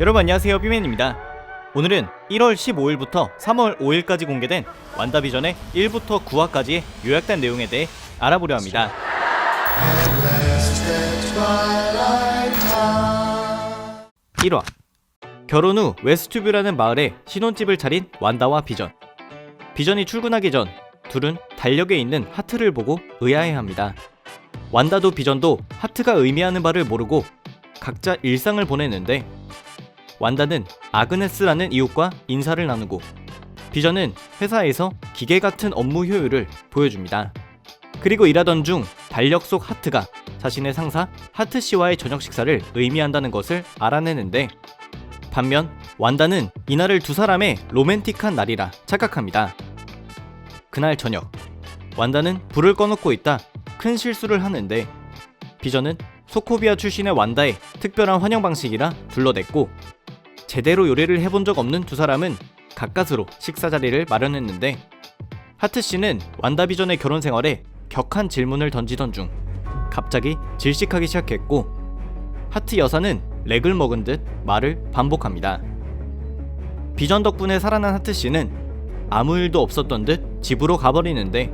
여러분 안녕하세요. 삐맨입니다. 오늘은 1월 15일부터 3월 5일까지 공개된 완다비전의 1부터 9화까지의 요약된 내용에 대해 알아보려 합니다. 1화. 결혼 후 웨스튜뷰라는 마을에 신혼집을 차린 완다와 비전. 비전이 출근하기 전 둘은 달력에 있는 하트를 보고 의아해합니다. 완다도 비전도 하트가 의미하는 바를 모르고 각자 일상을 보내는데 완다는 아그네스라는 이웃과 인사를 나누고 비전은 회사에서 기계 같은 업무 효율을 보여줍니다. 그리고 일하던 중 달력 속 하트가 자신의 상사 하트 씨와의 저녁 식사를 의미한다는 것을 알아내는데 반면 완다는 이날을 두 사람의 로맨틱한 날이라 착각합니다. 그날 저녁 완다는 불을 꺼놓고 있다 큰 실수를 하는데 비전은 소코비아 출신의 완다의 특별한 환영 방식이라 불러댔고 제대로 요리를 해본 적 없는 두 사람은 가까스로 식사 자리를 마련했는데 하트 씨는 완다 비 전의 결혼 생활에 격한 질문을 던지던 중 갑자기 질식하기 시작했고 하트 여사는 렉을 먹은 듯 말을 반복합니다. 비전 덕분에 살아난 하트 씨는 아무 일도 없었던 듯 집으로 가버리는데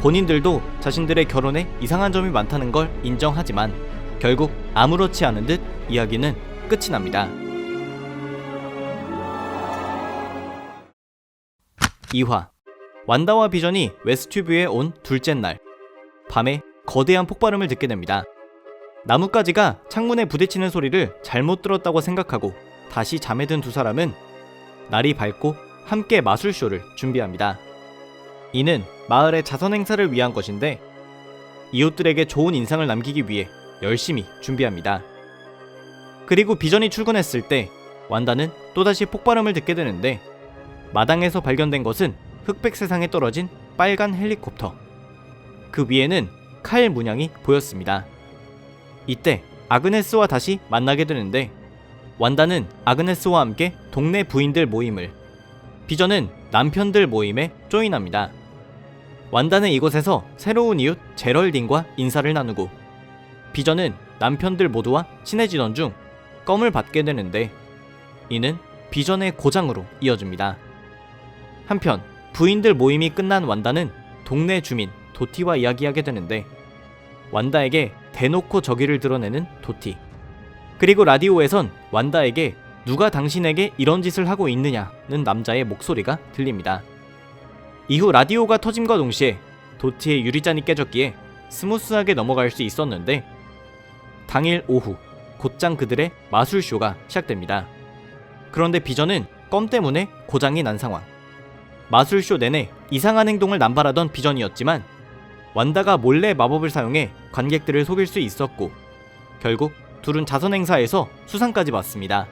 본인들도 자신들의 결혼에 이상한 점이 많다는 걸 인정하지만 결국 아무렇지 않은 듯 이야기는 끝이 납니다. 2화 완다와 비전이 웨스튜브에 온 둘째 날 밤에 거대한 폭발음을 듣게 됩니다. 나뭇가지가 창문에 부딪히는 소리를 잘못 들었다고 생각하고 다시 잠에 든 두 사람은 날이 밝고 함께 마술쇼를 준비합니다. 이는 마을의 자선 행사를 위한 것인데 이웃들에게 좋은 인상을 남기기 위해 열심히 준비합니다. 그리고 비전이 출근했을 때 완다는 또다시 폭발음을 듣게 되는데 마당에서 발견된 것은 흑백 세상에 떨어진 빨간 헬리콥터. 그 위에는 칼 문양이 보였습니다. 이때 아그네스와 다시 만나게 되는데 완다는 아그네스와 함께 동네 부인들 모임을 비전은 남편들 모임에 조인합니다. 완다는 이곳에서 새로운 이웃 제럴딘과 인사를 나누고 비전은 남편들 모두와 친해지던 중 껌을 받게 되는데 이는 비전의 고장으로 이어집니다. 한편 부인들 모임이 끝난 완다는 동네 주민 도티와 이야기하게 되는데 완다에게 대놓고 저기를 드러내는 도티 그리고 라디오에선 완다에게 누가 당신에게 이런 짓을 하고 있느냐는 남자의 목소리가 들립니다. 이후 라디오가 터짐과 동시에 도티의 유리잔이 깨졌기에 스무스하게 넘어갈 수 있었는데 당일 오후 곧장 그들의 마술쇼가 시작됩니다. 그런데 비전은 껌 때문에 고장이 난 상황. 마술쇼 내내 이상한 행동을 남발하던 비전이었지만 완다가 몰래 마법을 사용해 관객들을 속일 수 있었고 결국 둘은 자선 행사에서 수상까지 받습니다.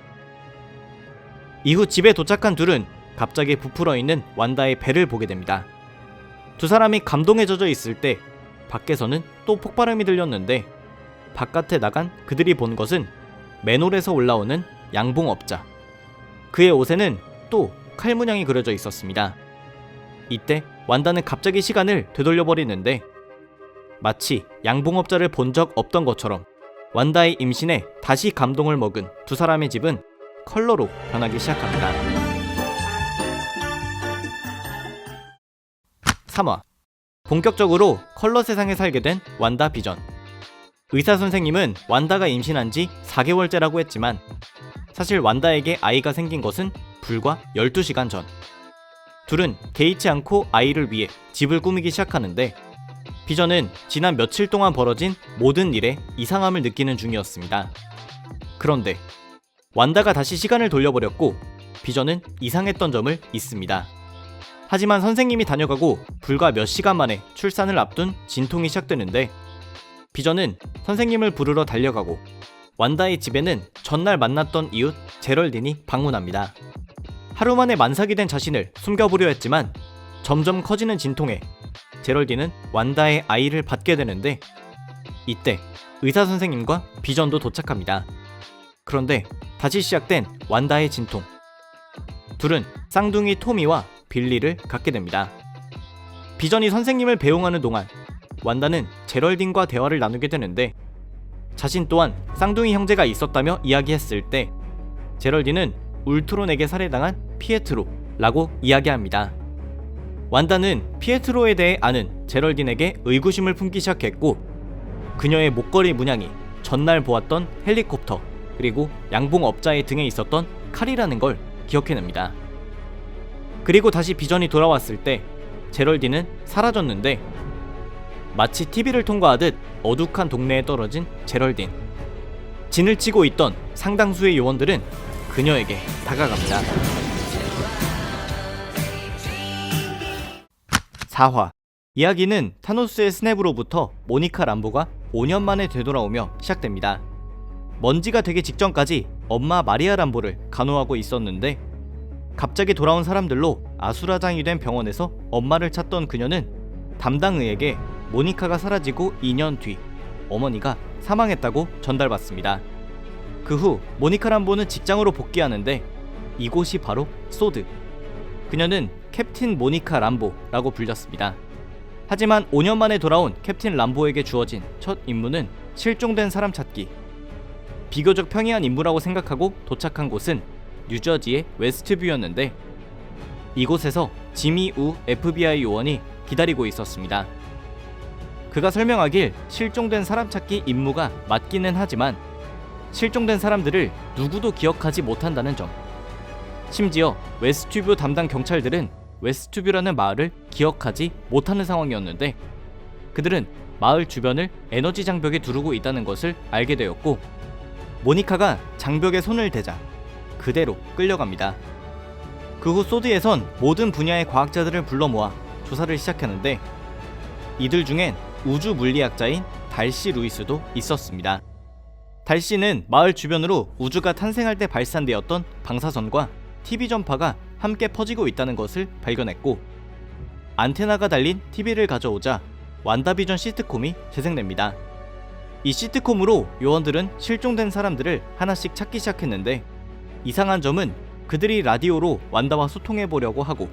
이후 집에 도착한 둘은 갑자기 부풀어 있는 완다의 배를 보게 됩니다. 두 사람이 감동에 젖어 있을 때 밖에서는 또 폭발음이 들렸는데 바깥에 나간 그들이 본 것은 맨홀에서 올라오는 양봉업자. 그의 옷에는 또 칼 문양이 그려져 있었습니다. 이때 완다는 갑자기 시간을 되돌려 버리는데 마치 양봉업자를 본 적 없던 것처럼 완다의 임신에 다시 감동을 먹은 두 사람의 집은 컬러로 변하기 시작합니다. 3화. 본격적으로 컬러 세상에 살게 된 완다 비전. 의사 선생님은 완다가 임신한 지 4개월째라고 했지만 사실 완다에게 아이가 생긴 것은 불과 12시간 전 둘은 개의치 않고 아이를 위해 집을 꾸미기 시작하는데 비전은 지난 며칠 동안 벌어진 모든 일에 이상함을 느끼는 중이었습니다. 그런데 완다가 다시 시간을 돌려버렸고 비전은 이상했던 점을 잊습니다. 하지만 선생님이 다녀가고 불과 몇 시간 만에 출산을 앞둔 진통이 시작되는데 비전은 선생님을 부르러 달려가고 완다의 집에는 전날 만났던 이웃 제럴딘이 방문합니다. 하루 만에 만삭이 된 자신을 숨겨보려 했지만 점점 커지는 진통에 제럴딘은 완다의 아이를 받게 되는데 이때 의사 선생님과 비전도 도착합니다. 그런데 다시 시작된 완다의 진통. 둘은 쌍둥이 토미와 빌리를 갖게 됩니다. 비전이 선생님을 배웅하는 동안 완다는 제럴딘과 대화를 나누게 되는데 자신 또한 쌍둥이 형제가 있었다며 이야기했을 때 제럴딘은 울트론에게 살해당한 피에트로라고 이야기합니다. 완다는 피에트로에 대해 아는 제럴딘에게 의구심을 품기 시작했고 그녀의 목걸이 문양이 전날 보았던 헬리콥터 그리고 양봉 업자의 등에 있었던 칼이라는 걸 기억해냅니다. 그리고 다시 비전이 돌아왔을 때 제럴딘은 사라졌는데 마치 TV를 통과하듯 어둑한 동네에 떨어진 제럴딘. 진을 치고 있던 상당수의 요원들은 그녀에게 다가갑니다. 4화 이야기는 타노스의 스냅으로부터 모니카 람보가 5년 만에 되돌아오며 시작됩니다. 먼지가 되기 직전까지 엄마 마리아 람보를 간호하고 있었는데 갑자기 돌아온 사람들로 아수라장이 된 병원에서 엄마를 찾던 그녀는 담당의에게 모니카가 사라지고 2년 뒤 어머니가 사망했다고 전달받습니다. 그 후 모니카 람보는 직장으로 복귀하는데 이곳이 바로 소드. 그녀는 캡틴 모니카 람보라고 불렸습니다. 하지만 5년 만에 돌아온 캡틴 람보에게 주어진 첫 임무는 실종된 사람 찾기. 비교적 평이한 임무라고 생각하고 도착한 곳은 뉴저지의 웨스트뷰였는데 이곳에서 지미 우 FBI 요원이 기다리고 있었습니다. 그가 설명하길 실종된 사람 찾기 임무가 맞기는 하지만 실종된 사람들을 누구도 기억하지 못한다는 점. 심지어 웨스트뷰 담당 경찰들은 웨스트뷰라는 마을을 기억하지 못하는 상황이었는데 그들은 마을 주변을 에너지 장벽에 두르고 있다는 것을 알게 되었고 모니카가 장벽에 손을 대자 그대로 끌려갑니다. 그 후 소드에선 모든 분야의 과학자들을 불러 모아 조사를 시작하는데 이들 중엔 우주 물리학자인 달시 루이스도 있었습니다. 달시는 마을 주변으로 우주가 탄생할 때 발산되었던 방사선과 TV 전파가 함께 퍼지고 있다는 것을 발견했고 안테나가 달린 TV를 가져오자 완다비전 시트콤이 재생됩니다. 이 시트콤으로 요원들은 실종된 사람들을 하나씩 찾기 시작했는데 이상한 점은 그들이 라디오로 완다와 소통해 보려고 하고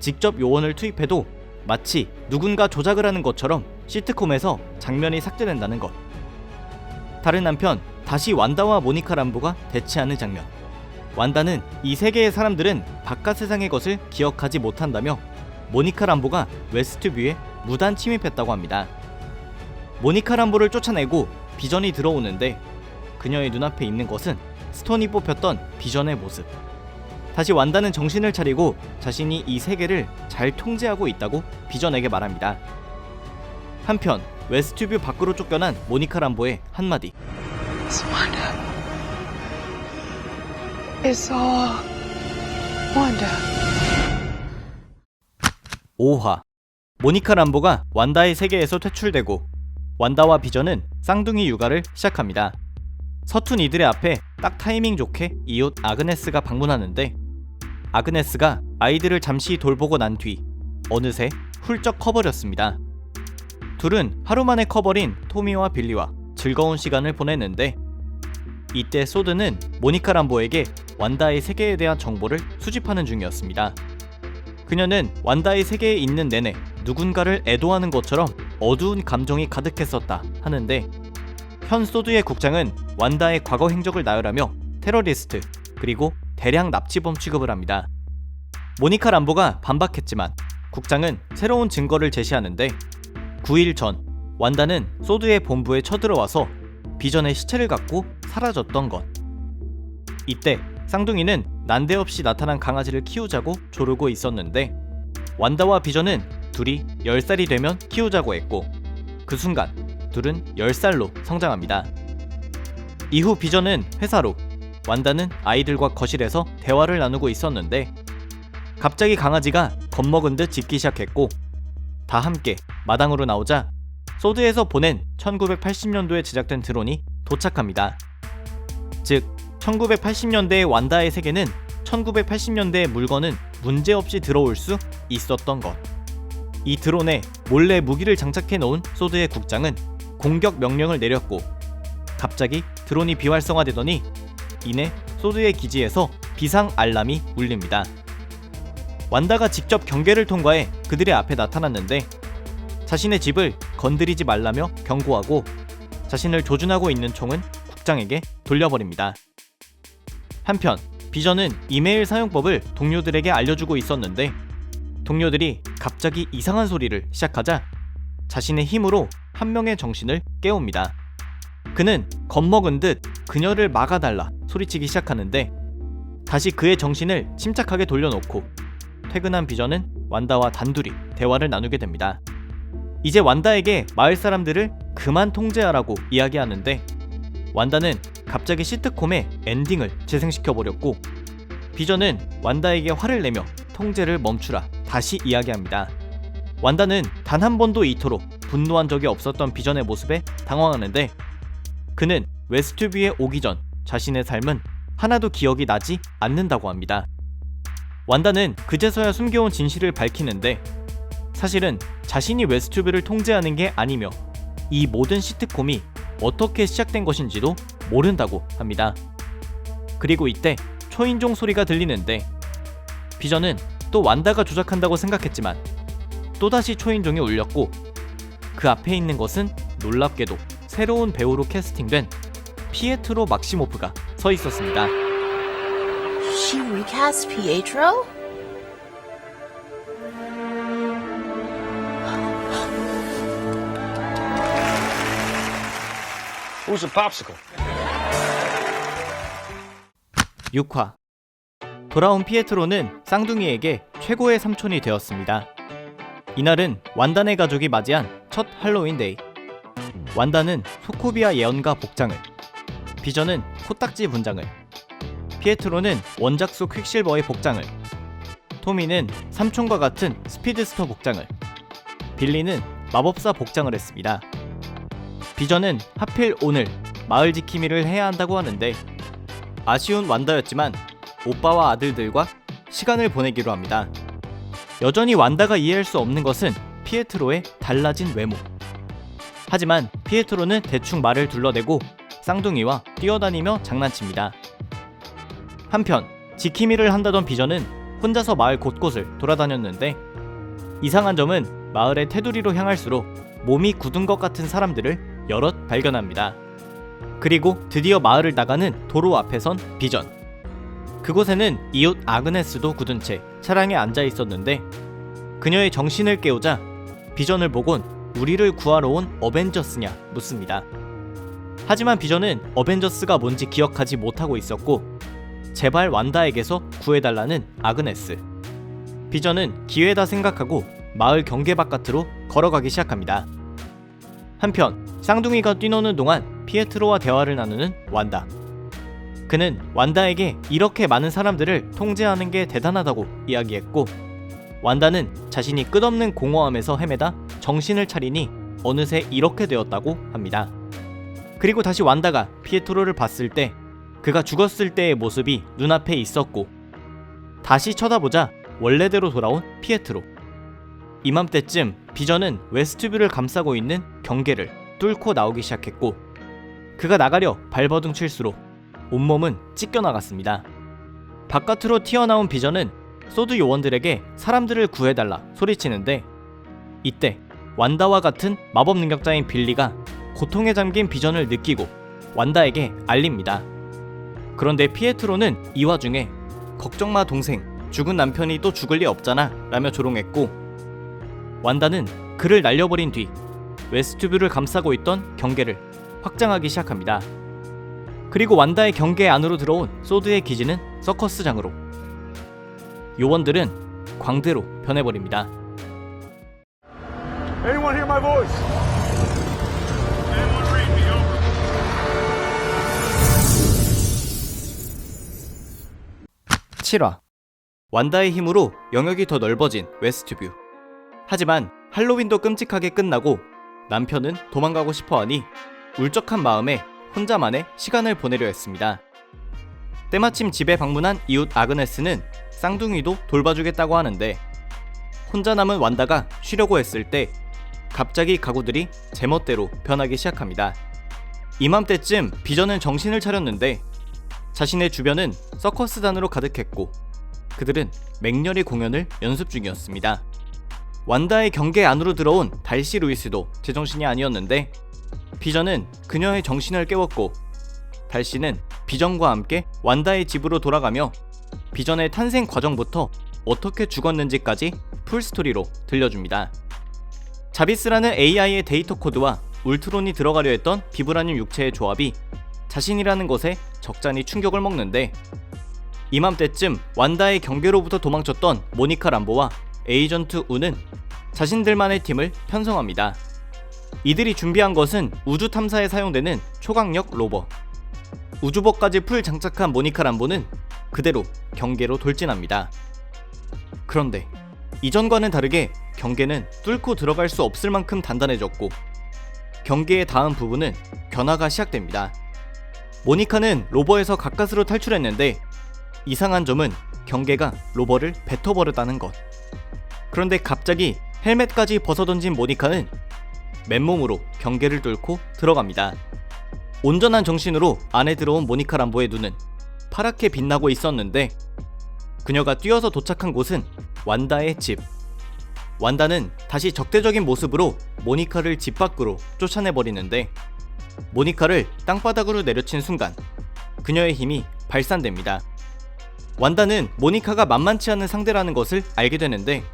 직접 요원을 투입해도 마치 누군가 조작을 하는 것처럼 시트콤에서 장면이 삭제된다는 것. 다른 한편 다시 완다와 모니카 람보가 대치하는 장면. 완다는 이 세계의 사람들은 바깥 세상의 것을 기억하지 못한다며 모니카 람보가 웨스트뷰에 무단 침입했다고 합니다. 모니카 람보를 쫓아내고 비전이 들어오는데 그녀의 눈앞에 있는 것은 스톤이 뽑혔던 비전의 모습. 다시 완다는 정신을 차리고 자신이 이 세계를 잘 통제하고 있다고 비전에게 말합니다. 한편 웨스트뷰 밖으로 쫓겨난 모니카 람보의 한마디. It's all Wanda. 5화 모니카 람보가 완다의 세계에서 퇴출되고 완다와 비전은 쌍둥이 육아를 시작합니다. 서툰 이들의 앞에 딱 타이밍 좋게 이웃 아그네스가 방문하는데 아그네스가 아이들을 잠시 돌보고 난 뒤 어느새 훌쩍 커버렸습니다. 둘은 하루 만에 커버린 토미와 빌리와 즐거운 시간을 보냈는데 이때 소드는 모니카 람보에게 완다의 세계에 대한 정보를 수집하는 중이었습니다. 그녀는 완다의 세계에 있는 내내 누군가를 애도하는 것처럼 어두운 감정이 가득했었다 하는데 현 소드의 국장은 완다의 과거 행적을 나열하며 테러리스트 그리고 대량 납치범 취급을 합니다. 모니카 람보가 반박했지만 국장은 새로운 증거를 제시하는데 9일 전 완다는 소드의 본부에 쳐들어와서 비전의 시체를 갖고 사라졌던 것. 이때 쌍둥이는 난데없이 나타난 강아지를 키우자고 조르고 있었는데 완다와 비전은 둘이 10살이 되면 키우자고 했고 그 순간 둘은 10살로 성장합니다. 이후 비전은 회사로 완다는 아이들과 거실에서 대화를 나누고 있었는데 갑자기 강아지가 겁먹은 듯 짖기 시작했고 다 함께 마당으로 나오자 소드에서 보낸 1980년도에 제작된 드론이 도착합니다. 즉 1980년대의 완다의 세계는 1980년대의 물건은 문제없이 들어올 수 있었던 것. 이 드론에 몰래 무기를 장착해 놓은 소드의 국장은 공격 명령을 내렸고 갑자기 드론이 비활성화되더니 이내 소드의 기지에서 비상 알람이 울립니다. 완다가 직접 경계를 통과해 그들의 앞에 나타났는데 자신의 집을 건드리지 말라며 경고하고 자신을 조준하고 있는 총은 국장에게 돌려버립니다. 한편 비전은 이메일 사용법을 동료들에게 알려주고 있었는데 동료들이 갑자기 이상한 소리를 시작하자 자신의 힘으로 한 명의 정신을 깨웁니다. 그는 겁먹은 듯 그녀를 막아달라 소리치기 시작하는데 다시 그의 정신을 침착하게 돌려놓고 퇴근한 비전은 완다와 단둘이 대화를 나누게 됩니다. 이제 완다에게 마을 사람들을 그만 통제하라고 이야기하는데 완다는 갑자기 시트콤의 엔딩을 재생시켜 버렸고 비전은 완다에게 화를 내며 통제를 멈추라 다시 이야기합니다. 완다는 단 한 번도 이토록 분노한 적이 없었던 비전의 모습에 당황하는데 그는 웨스트뷰에 오기 전 자신의 삶은 하나도 기억이 나지 않는다고 합니다. 완다는 그제서야 숨겨온 진실을 밝히는데 사실은 자신이 웨스트뷰를 통제하는 게 아니며 이 모든 시트콤이 어떻게 시작된 것인지도 모른다고 합니다. 그리고 이때 초인종 소리가 들리는데 비전은 또 완다가 조작한다고 생각했지만 또다시 초인종이 울렸고 그 앞에 있는 것은 놀랍게도 새로운 배우로 캐스팅된 피에트로 막시모프가 서 있었습니다. She recast Pietro? Who's a popsicle? 6화 돌아온 피에트로는 쌍둥이에게 최고의 삼촌이 되었습니다. 이날은 완단의 가족이 맞이한 첫 할로윈 데이. 완단은 소코비아 예언가 복장을, 비전은 코딱지 분장을, 피에트로는 원작소 퀵실버의 복장을, 토미는 삼촌과 같은 스피드스터 복장을, 빌리는 마법사 복장을 했습니다. 비전은 하필 오늘 마을 지킴이를 해야 한다고 하는데 아쉬운 완다였지만 오빠와 아들들과 시간을 보내기로 합니다. 여전히 완다가 이해할 수 없는 것은 피에트로의 달라진 외모. 하지만 피에트로는 대충 말을 둘러대고 쌍둥이와 뛰어다니며 장난칩니다. 한편 지키미를 한다던 비전은 혼자서 마을 곳곳을 돌아다녔는데 이상한 점은 마을의 테두리로 향할수록 몸이 굳은 것 같은 사람들을 여럿 발견합니다. 그리고 드디어 마을을 나가는 도로 앞에 선 비전. 그곳에는 이웃 아그네스도 굳은 채 차량에 앉아 있었는데 그녀의 정신을 깨우자 비전을 보곤 우리를 구하러 온 어벤져스냐 묻습니다. 하지만 비전은 어벤져스가 뭔지 기억하지 못하고 있었고 제발 완다에게서 구해달라는 아그네스. 비전은 기회다 생각하고 마을 경계 바깥으로 걸어가기 시작합니다. 한편 쌍둥이가 뛰노는 동안 피에트로와 대화를 나누는 완다. 그는 완다에게 이렇게 많은 사람들을 통제하는 게 대단하다고 이야기했고 완다는 자신이 끝없는 공허함에서 헤매다 정신을 차리니 어느새 이렇게 되었다고 합니다. 그리고 다시 완다가 피에트로를 봤을 때 그가 죽었을 때의 모습이 눈앞에 있었고 다시 쳐다보자 원래대로 돌아온 피에트로. 이맘때쯤 비전은 웨스트뷰를 감싸고 있는 경계를 뚫고 나오기 시작했고 그가 나가려 발버둥 칠수록 온몸은 찢겨 나갔습니다. 바깥으로 튀어나온 비전은 소드 요원들에게 사람들을 구해달라 소리치는데 이때 완다와 같은 마법 능력자인 빌리가 고통에 잠긴 비전을 느끼고 완다에게 알립니다. 그런데 피에트로는 이 와중에 걱정 마 동생 죽은 남편이 또 죽을 리 없잖아 라며 조롱했고 완다는 그를 날려버린 뒤 웨스트뷰를 감싸고 있던 경계를 확장하기 시작합니다. 그리고 완다의 경계 안으로 들어온 소드의 기지는 서커스장으로 요원들은 광대로 변해버립니다. Anyone hear my voice? 7화 완다의 힘으로 영역이 더 넓어진 웨스트뷰. 하지만 할로윈도 끔찍하게 끝나고 남편은 도망가고 싶어 하니 울적한 마음에 혼자만의 시간을 보내려 했습니다. 때마침 집에 방문한 이웃 아그네스는 쌍둥이도 돌봐주겠다고 하는데 혼자 남은 완다가 쉬려고 했을 때 갑자기 가구들이 제멋대로 변하기 시작합니다. 이맘때쯤 비전은 정신을 차렸는데 자신의 주변은 서커스단으로 가득했고 그들은 맹렬히 공연을 연습 중이었습니다. 완다의 경계 안으로 들어온 달시 루이스도 제정신이 아니었는데 비전은 그녀의 정신을 깨웠고 달씨는 비전과 함께 완다의 집으로 돌아가며 비전의 탄생 과정부터 어떻게 죽었는지까지 풀스토리로 들려줍니다. 자비스라는 AI의 데이터 코드와 울트론이 들어가려 했던 비브라늄 육체의 조합이 자신이라는 것에 적잖이 충격을 먹는데 이맘때쯤 완다의 경계로부터 도망쳤던 모니카 람보와 에이전트 우는 자신들만의 팀을 편성합니다. 이들이 준비한 것은 우주 탐사에 사용되는 초강력 로버. 우주복까지 풀 장착한 모니카 람보는 그대로 경계로 돌진합니다. 그런데 이전과는 다르게 경계는 뚫고 들어갈 수 없을 만큼 단단해졌고 경계의 다음 부분은 변화가 시작됩니다. 모니카는 로버에서 가까스로 탈출했는데 이상한 점은 경계가 로버를 뱉어버렸다는 것. 그런데 갑자기 헬멧까지 벗어던진 모니카는 맨몸으로 경계를 뚫고 들어갑니다. 온전한 정신으로 안에 들어온 모니카 람보의 눈은 파랗게 빛나고 있었는데 그녀가 뛰어서 도착한 곳은 완다의 집. 완다는 다시 적대적인 모습으로 모니카를 집 밖으로 쫓아내버리는데 모니카를 땅바닥으로 내려친 순간 그녀의 힘이 발산됩니다. 완다는 모니카가 만만치 않은 상대라는 것을 알게 되는데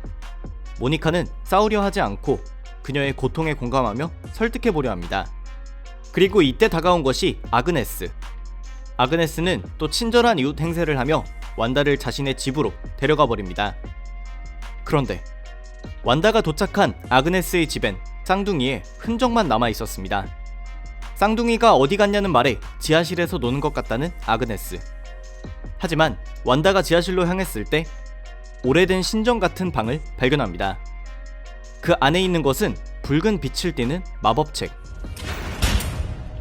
모니카는 싸우려 하지 않고 그녀의 고통에 공감하며 설득해 보려 합니다. 그리고 이때 다가온 것이 아그네스. 아그네스는 또 친절한 이웃 행세를 하며 완다를 자신의 집으로 데려가 버립니다. 그런데 완다가 도착한 아그네스의 집엔 쌍둥이의 흔적만 남아 있었습니다. 쌍둥이가 어디 갔냐는 말에 지하실에서 노는 것 같다는 아그네스. 하지만 완다가 지하실로 향했을 때 오래된 신전 같은 방을 발견합니다. 그 안에 있는 것은 붉은 빛을 띠는 마법책.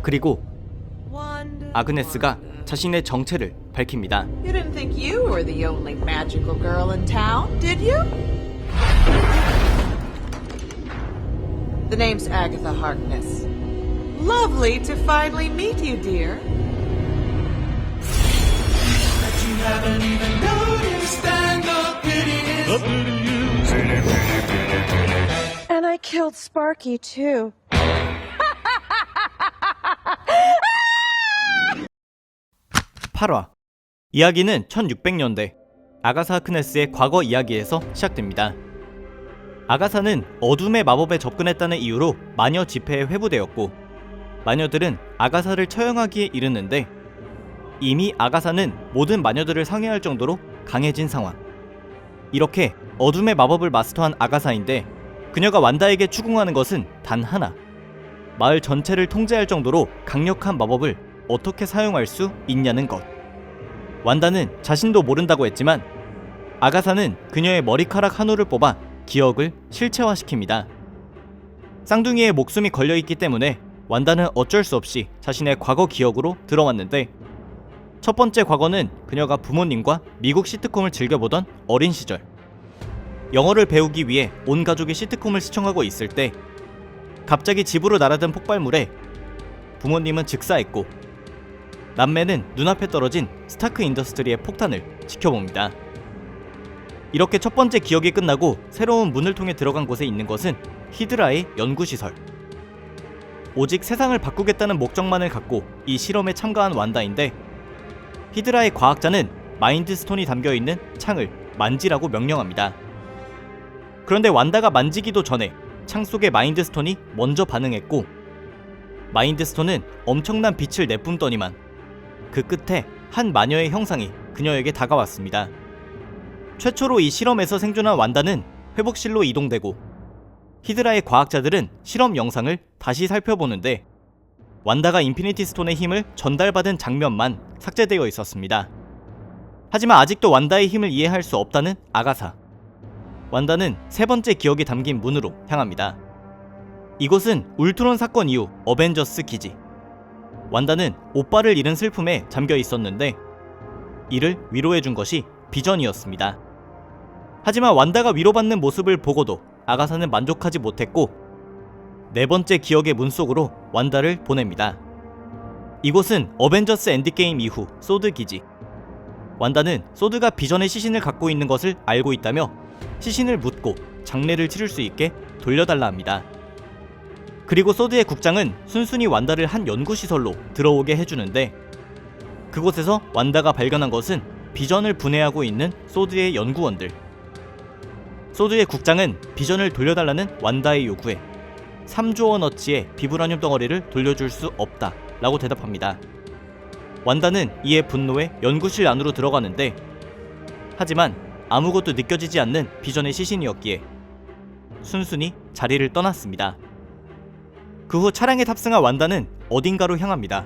그리고 아그네스가 자신의 정체를 밝힙니다. You didn't think you were the only magical girl in town, did you? The name's Agatha Harkness. Lovely to finally meet you, dear. And I killed Sparky too. 팔화 이야기는 1600년대 아가사 하크네스의 과거 이야기에서 시작됩니다. 아가사는 어둠의 마법에 접근했다는 이유로 마녀 집회에 회부되었고 마녀들은 아가사를 처형하기에 이르는데 이미 아가사는 모든 마녀들을 상해할 정도로 강해진 상황. 이렇게 어둠의 마법을 마스터한 아가사인데 그녀가 완다에게 추궁하는 것은 단 하나. 마을 전체를 통제할 정도로 강력한 마법을 어떻게 사용할 수 있냐는 것. 완다는 자신도 모른다고 했지만 아가사는 그녀의 머리카락 한 올을 뽑아 기억을 실체화시킵니다. 쌍둥이의 목숨이 걸려 있기 때문에 완다는 어쩔 수 없이 자신의 과거 기억으로 들어왔는데 첫 번째 과거는 그녀가 부모님과 미국 시트콤을 즐겨보던 어린 시절. 영어를 배우기 위해 온 가족이 시트콤을 시청하고 있을 때 갑자기 집으로 날아든 폭발물에 부모님은 즉사했고 남매는 눈앞에 떨어진 스타크 인더스트리의 폭탄을 지켜봅니다. 이렇게 첫 번째 기억이 끝나고 새로운 문을 통해 들어간 곳에 있는 것은 히드라의 연구시설. 오직 세상을 바꾸겠다는 목적만을 갖고 이 실험에 참가한 완다인데 히드라의 과학자는 마인드 스톤이 담겨 있는 창을 만지라고 명령합니다. 그런데 완다가 만지기도 전에 창 속의 마인드 스톤이 먼저 반응했고 마인드 스톤은 엄청난 빛을 내뿜더니만 그 끝에 한 마녀의 형상이 그녀에게 다가왔습니다. 최초로 이 실험에서 생존한 완다는 회복실로 이동되고 히드라의 과학자들은 실험 영상을 다시 살펴보는데 완다가 인피니티 스톤의 힘을 전달받은 장면만 삭제되어 있었습니다. 하지만 아직도 완다의 힘을 이해할 수 없다는 아가사. 완다는 세 번째 기억이 담긴 문으로 향합니다. 이곳은 울트론 사건 이후 어벤져스 기지. 완다는 오빠를 잃은 슬픔에 잠겨 있었는데 이를 위로해 준 것이 비전이었습니다. 하지만 완다가 위로받는 모습을 보고도 아가사는 만족하지 못했고 네 번째 기억의 문 속으로 완다를 보냅니다. 이곳은 어벤져스 엔드게임 이후 소드 기지. 완다는 소드가 비전의 시신을 갖고 있는 것을 알고 있다며 시신을 묻고 장례를 치를 수 있게 돌려달라 합니다. 그리고 소드의 국장은 순순히 완다를 한 연구시설로 들어오게 해주는데 그곳에서 완다가 발견한 것은 비전을 분해하고 있는 소드의 연구원들. 소드의 국장은 비전을 돌려달라는 완다의 요구에 3조 원어치의 비브라늄 덩어리를 돌려줄 수 없다 라고 대답합니다. 완다는 이에 분노해 연구실 안으로 들어가는데 하지만 아무것도 느껴지지 않는 비전의 시신이었기에 순순히 자리를 떠났습니다. 그 후 차량에 탑승한 완다는 어딘가로 향합니다.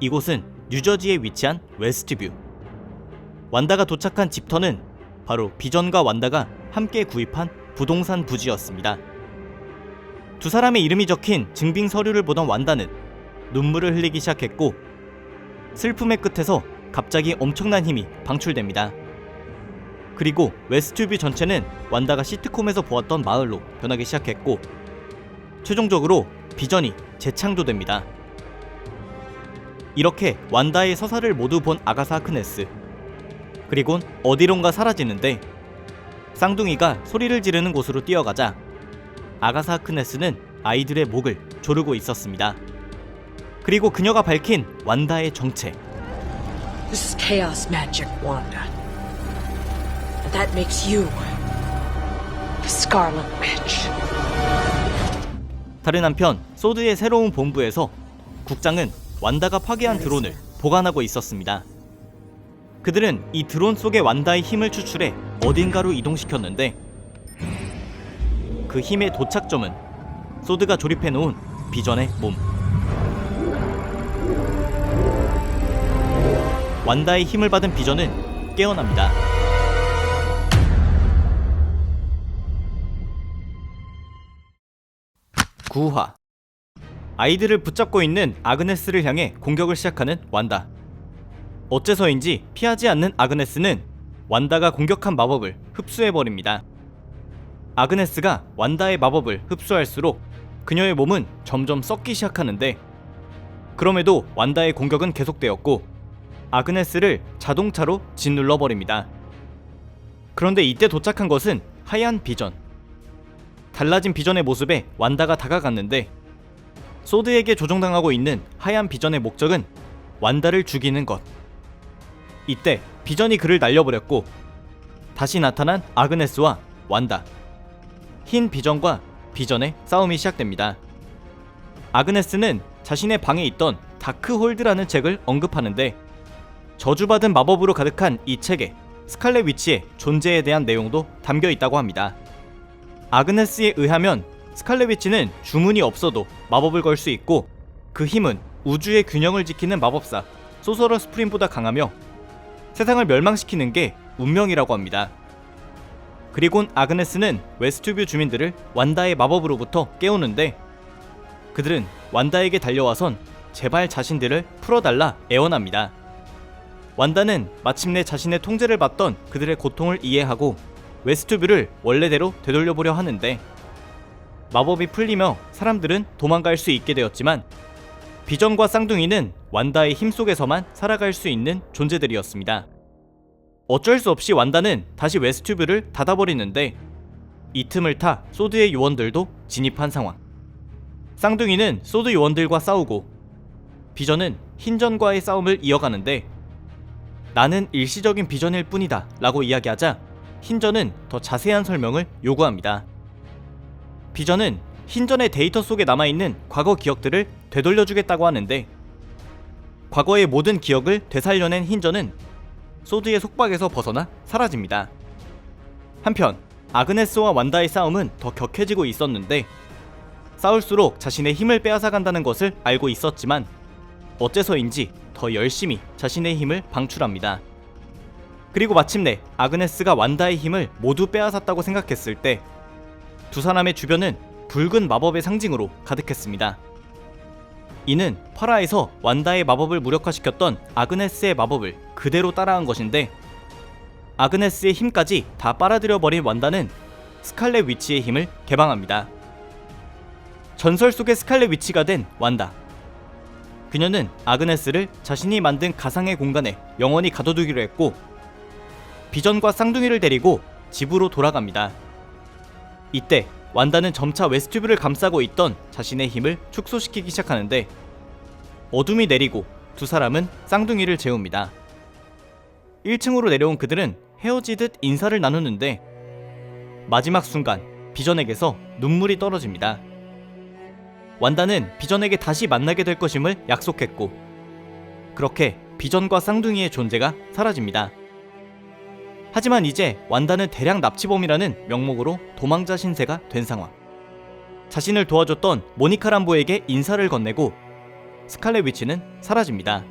이곳은 뉴저지에 위치한 웨스트뷰. 완다가 도착한 집터는 바로 비전과 완다가 함께 구입한 부동산 부지였습니다. 두 사람의 이름이 적힌 증빙 서류를 보던 완다는 눈물을 흘리기 시작했고 슬픔의 끝에서 갑자기 엄청난 힘이 방출됩니다. 그리고 웨스트뷰 전체는 완다가 시트콤에서 보았던 마을로 변하기 시작했고 최종적으로 비전이 재창조됩니다. 이렇게 완다의 서사를 모두 본 아가사 하크네스 그리곤 어디론가 사라지는데 쌍둥이가 소리를 지르는 곳으로 뛰어가자 아가사 하크네스는 아이들의 목을 조르고 있었습니다. 그리고 그녀가 밝힌 완다의 정체 This is chaos magic, Wanda. And that makes you The Scarlet Witch. 다른 한편 소드의 새로운 본부에서 국장은 완다가 파괴한 드론을 보관하고 있었습니다. 그들은 이 드론 속의 완다의 힘을 추출해 어딘가로 이동시켰는데 그 힘의 도착점은 소드가 조립해 놓은 비전의 몸. 완다의 힘을 받은 비전은 깨어납니다. 구화 아이들을 붙잡고 있는 아그네스를 향해 공격을 시작하는 완다. 어째서인지 피하지 않는 아그네스는 완다가 공격한 마법을 흡수해버립니다. 아그네스가 완다의 마법을 흡수할수록 그녀의 몸은 점점 썩기 시작하는데 그럼에도 완다의 공격은 계속되었고 아그네스를 자동차로 짓눌러 버립니다. 그런데 이때 도착한 것은 하얀 비전. 달라진 비전의 모습에 완다가 다가갔는데 소드에게 조종당하고 있는 하얀 비전의 목적은 완다를 죽이는 것. 이때 비전이 그를 날려버렸고 다시 나타난 아그네스와 완다. 흰 비전과 비전의 싸움이 시작됩니다. 아그네스는 자신의 방에 있던 다크홀드라는 책을 언급하는데 저주받은 마법으로 가득한 이 책에 스칼렛 위치의 존재에 대한 내용도 담겨 있다고 합니다. 아그네스에 의하면 스칼렛 위치는 주문이 없어도 마법을 걸 수 있고 그 힘은 우주의 균형을 지키는 마법사 소서러 스프림보다 강하며 세상을 멸망시키는 게 운명이라고 합니다. 그리곤 아그네스는 웨스트뷰 주민들을 완다의 마법으로부터 깨우는데 그들은 완다에게 달려와선 제발 자신들을 풀어달라 애원합니다. 완다는 마침내 자신의 통제를 받던 그들의 고통을 이해하고 웨스트뷰를 원래대로 되돌려보려 하는데 마법이 풀리며 사람들은 도망갈 수 있게 되었지만 비전과 쌍둥이는 완다의 힘 속에서만 살아갈 수 있는 존재들이었습니다. 어쩔 수 없이 완다는 다시 웨스트뷰를 닫아버리는데 이 틈을 타 소드의 요원들도 진입한 상황. 쌍둥이는 소드 요원들과 싸우고 비전은 흰전과의 싸움을 이어가는데 나는 일시적인 비전일 뿐이다 라고 이야기하자 흰전은 더 자세한 설명을 요구합니다. 비전은 흰전의 데이터 속에 남아있는 과거 기억들을 되돌려주겠다고 하는데 과거의 모든 기억을 되살려낸 흰전은 소드의 속박에서 벗어나 사라집니다. 한편 아그네스와 완다의 싸움은 더 격해지고 있었는데 싸울수록 자신의 힘을 빼앗아간다는 것을 알고 있었지만 어째서인지 더 열심히 자신의 힘을 방출합니다. 그리고 마침내 아그네스가 완다의 힘을 모두 빼앗았다고 생각했을 때 두 사람의 주변은 붉은 마법의 상징으로 가득했습니다. 이는 파라에서 완다의 마법을 무력화시켰던 아그네스의 마법을 그대로 따라한 것인데 아그네스의 힘까지 다 빨아들여 버린 완다는 스칼렛 위치의 힘을 개방합니다. 전설 속의 스칼렛 위치가 된 완다. 그녀는 아그네스를 자신이 만든 가상의 공간에 영원히 가둬두기로 했고 비전과 쌍둥이를 데리고 집으로 돌아갑니다. 이때 완다는 점차 웨스튜브를 감싸고 있던 자신의 힘을 축소시키기 시작하는데 어둠이 내리고 두 사람은 쌍둥이를 재웁니다. 1층으로 내려온 그들은 헤어지듯 인사를 나누는데 마지막 순간 비전에게서 눈물이 떨어집니다. 완다는 비전에게 다시 만나게 될 것임을 약속했고 그렇게 비전과 쌍둥이의 존재가 사라집니다. 하지만 이제 완다는 대량 납치범이라는 명목으로 도망자 신세가 된 상황. 자신을 도와줬던 모니카 람보에게 인사를 건네고 스칼렛 위치는 사라집니다.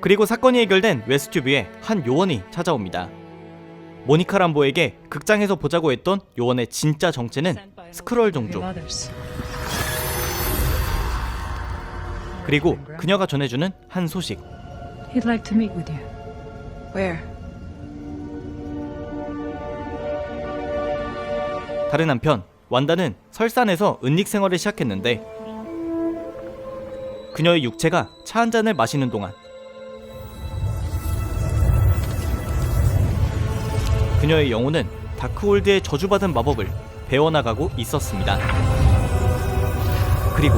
그리고 사건이 해결된 웨스튜브에 한 요원이 찾아옵니다. 모니카 람보에게 극장에서 보자고 했던 요원의 진짜 정체는 스크롤 종족. 그리고 그녀가 전해주는 한 소식. He'd like to meet with you. Where? 다른 한편 완다는 설산에서 은닉 생활을 시작했는데 그녀의 육체가 차 한 잔을 마시는 동안 그녀의 영혼은 다크홀드의 저주받은 마법을 배워나가고 있었습니다. 그리고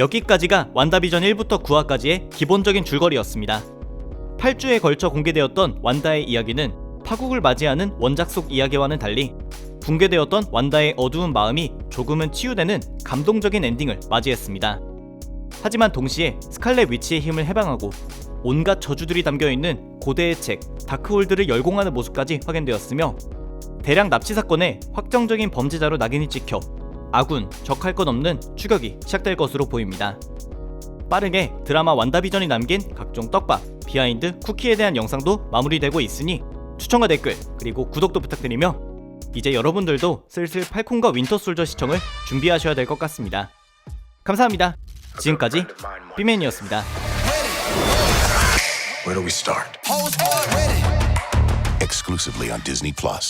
여기까지가 완다비전 1부터 9화까지의 기본적인 줄거리였습니다. 8주에 걸쳐 공개되었던 완다의 이야기는 파국을 맞이하는 원작 속 이야기와는 달리 붕괴되었던 완다의 어두운 마음이 조금은 치유되는 감동적인 엔딩을 맞이했습니다. 하지만 동시에 스칼렛 위치의 힘을 해방하고 온갖 저주들이 담겨 있는 고대의 책 다크홀드를 열공하는 모습까지 확인되었으며 대량 납치 사건의 확정적인 범죄자로 낙인이 찍혀 아군, 적할 것 없는 추격이 시작될 것으로 보입니다. 빠르게 드라마 완다비전이 남긴 각종 떡밥, 비하인드, 쿠키에 대한 영상도 마무리되고 있으니 추천과 댓글 그리고 구독도 부탁드리며 이제 여러분들도 슬슬 팔콘과 윈터솔저 시청을 준비하셔야 될 것 같습니다. 감사합니다. 지금까지 비맨이었습니다. Where do we start? Exclusively on Disney Plus.